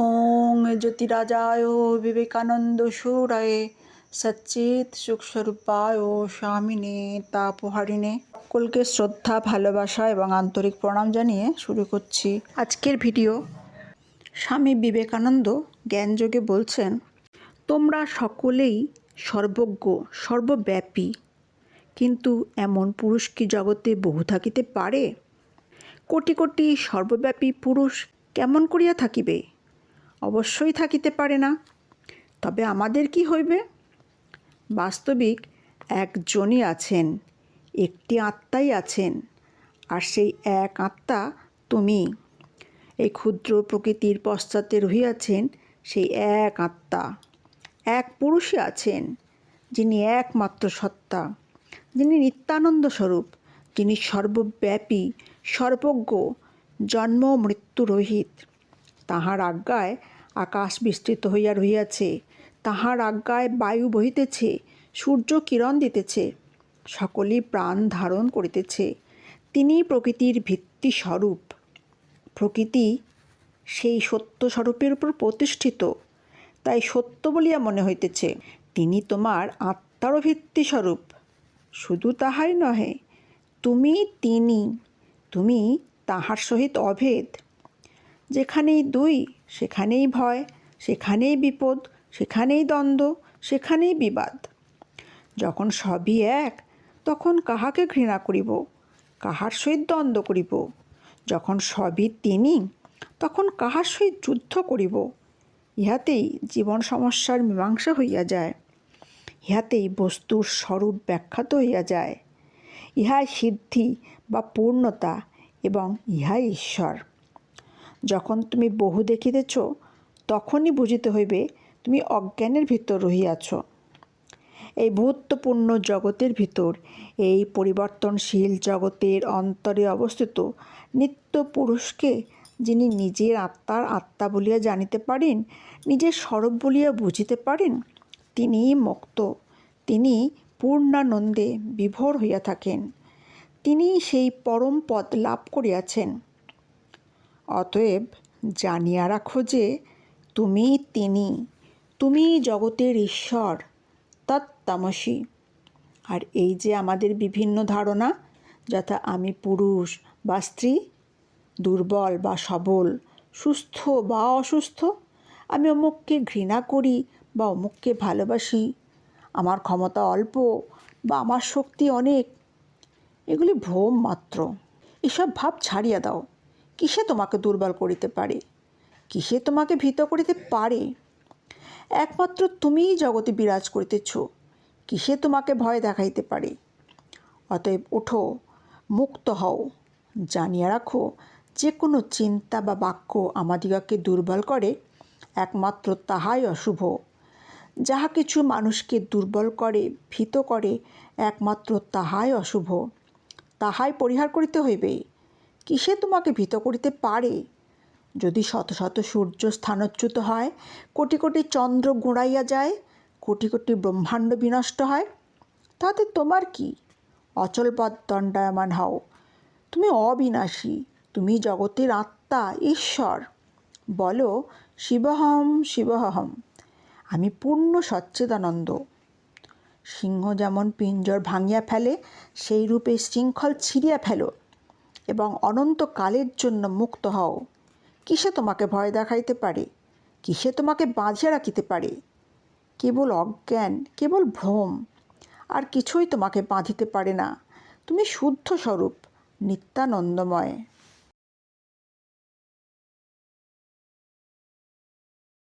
ওং জ্যোতিরাজায় বিবেকানন্দ সুরায় সচ্চিত সুখস্বরূপায় স্বামিনে তাপহারিণে সকলকে শ্রদ্ধা, ভালোবাসা এবং আন্তরিক প্রণাম জানিয়ে শুরু করছি আজকের ভিডিও। স্বামী বিবেকানন্দ জ্ঞানযোগে বলছেন, তোমরা সকলেই সর্বজ্ঞ, সর্বব্যাপী, কিন্তু এমন পুরুষ কি জগতে বহু থাকিতে পারে? কোটি কোটি সর্বব্যাপী পুরুষ কেমন করিয়া থাকিবে? অবশ্যই থাকিতে পারে না। তবে আমাদের কি হইবে? বাস্তবিক একজনই আছেন, একটি আত্মাই আছেন, আর সেই এক আত্মা তুমি। এই ক্ষুদ্র প্রকৃতির পশ্চাতে রহিয়াছেন সেই এক আত্মা। এক পুরুষই আছেন, যিনি একমাত্র সত্তা, যিনি নিত্যানন্দ স্বরূপ, যিনি সর্বব্যাপী, সর্বজ্ঞ, জন্ম মৃত্যু রহিত। তাহার আজ্ঞায় আকাশ বিস্তৃত হইয়া রহিয়াছে, তাহার আজ্ঞায় বায়ু বহিতেছে, সূর্য কিরণ দিতেছে, সকলেই প্রাণ ধারণ করিতেছে। তিনি প্রকৃতির ভিত্তি স্বরূপ। প্রকৃতি সেই সত্য স্বরূপের উপর প্রতিষ্ঠিত। তাই সত্য বলিয়া মনে হইতেছে, তিনি তোমার আত্মারও ভিত্তি স্বরূপ। শুধু তাহাই নহে, তুমি, তিনি, তুমি তাহার সহিত অভেদ। যেখানেই দুই, সেখানেই ভয়, সেখানেই বিপদ, সেখানেই দ্বন্দ্ব, সেখানেই বিবাদ। যখন সবই এক, তখন কাহাকে ঘৃণা করিব? কাহার সহিত দ্বন্দ্ব করিব? যখন সবই তিনি, তখন কাহার সহিত যুদ্ধ করিব? ইহাতেই জীবন সমস্যার মীমাংসা হইয়া যায়। ইহাতেই বস্তুর স্বরূপ ব্যাখ্যাত হইয়া যায়। ইহাই সিদ্ধি বা পূর্ণতা এবং ইহাই ঈশ্বর। যখন তুমি বহু দেখিতেছ, তখনই বুঝিতে হইবে তুমি অজ্ঞানের ভিতর রহিয়াছ। এই ভূতপূর্ণ জগতের ভিতর, এই পরিবর্তনশীল জগতের অন্তরে অবস্থিত নিত্য পুরুষকে যিনি নিজের আত্মার আত্মা বলিয়া জানিতে পারেন, নিজের স্বরূপ বলিয়া বুঝিতে পারেন, তিনিই মুক্ত তিনি পূর্ণানন্দে বিভোর হইয়া থাকেন তিনি সেই পরম পদ লাভ করিয়াছেন। অতএব জানিয়া রাখো যে তুমি তিনি, তুমি জগতের ঈশ্বর তত্তামসী আর এই যে আমাদের বিভিন্ন ধারণা যথা আমি পুরুষ বা স্ত্রী, দুর্বল বা সবল, সুস্থ বা অসুস্থ, আমি অমুককে ঘৃণা করি বা অমুককে ভালোবাসি, আমার ক্ষমতা অল্প বা আমার শক্তি অনেক, এগুলি ভ্রম মাত্র। এসব ভাব ছাড়িয়া দাও। কিসে তোমাকে দুর্বল করিতে পারে? কিসে তোমাকে ভীত করিতে পারে? একমাত্র তুমিই জগতে বিরাজ করিতেছ, কিসে তোমাকে ভয় দেখাইতে পারে? অতএব ওঠো, মুক্ত হও। জানিয়া রাখো যে কোনো চিন্তা বা বাক্য আমাদিগকে দুর্বল করে, একমাত্র তাহাই অশুভ। যাহা কিছু মানুষকে দুর্বল করে, ভীত করে, একমাত্র তাহাই অশুভ। তাহাই পরিহার করিতে হইবে। কিসে তোমাকে ভীত করিতে পারে? যদি শত শত সূর্য স্থানচ্যুত হয়, কোটি কোটি চন্দ্র গোড়াইয়া যায়, কোটি কোটি ব্রহ্মাণ্ড বিনষ্ট হয়, তাতে তোমার কি? অচলপদ দণ্ডায়মান হও। তুমি অবিনাশী, তুমি জগতের আত্মা, ঈশ্বর। বলো, শিবহম শিবহম আমি পূর্ণ সচ্চিদানন্দ। সিংহ যেমন পিঞ্জর ভাঙিয়া ফেলে সেই রূপে শৃঙ্খল ছিঁড়িয়া ফেলো। এবং অনন্তকালের জন্য মুক্ত হও। কিসে তোমাকে ভয় দেখাইতে পারে? কিসে তোমাকে বাঁধিয়া রাখিতে পারে? কেবল অজ্ঞান, কেবল ভ্রম, আর কিছুই তোমাকে বাঁধিতে পারে না। তুমি শুদ্ধ স্বরূপ নিত্যানন্দময়।